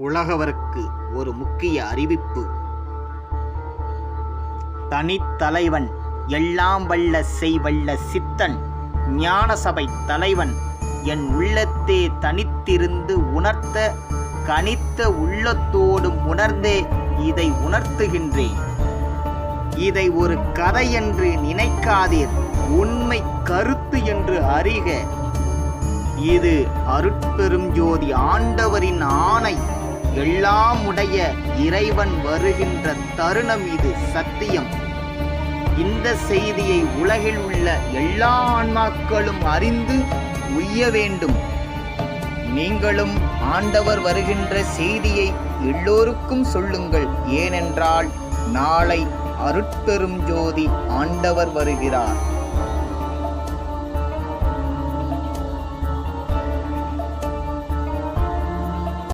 உலகவருக்கு ஒரு முக்கிய அறிவிப்பு. தனித்தலைவன் எல்லாம் வல்ல செய்வல்ல சித்தன் ஞானசபை தலைவன் என் உள்ளத்தே தனித்திருந்து உணர்த்த கனித்த உள்ளத்தோடும் உணர்ந்தே இதை உணர்த்துகின்றேன். இதை ஒரு கதை என்று நினைக்காதீர் உண்மை கருத்து என்று அறிக. இது அருட்பெரும் ஜோதி ஆண்டவரின் ஆணை. எல்லாம் உடைய இறைவன் வருகின்ற தருணம் இது சத்தியம். இந்த செய்தியை உலகில் உள்ள எல்லா ஆன்மாக்களும் அறிந்து உய்ய வேண்டும். நீங்களும் ஆண்டவர் வருகின்ற செய்தியை எல்லோருக்கும் சொல்லுங்கள். ஏனென்றால் நாளை அருட்பெரும் ஜோதி ஆண்டவர் வருகிறார்.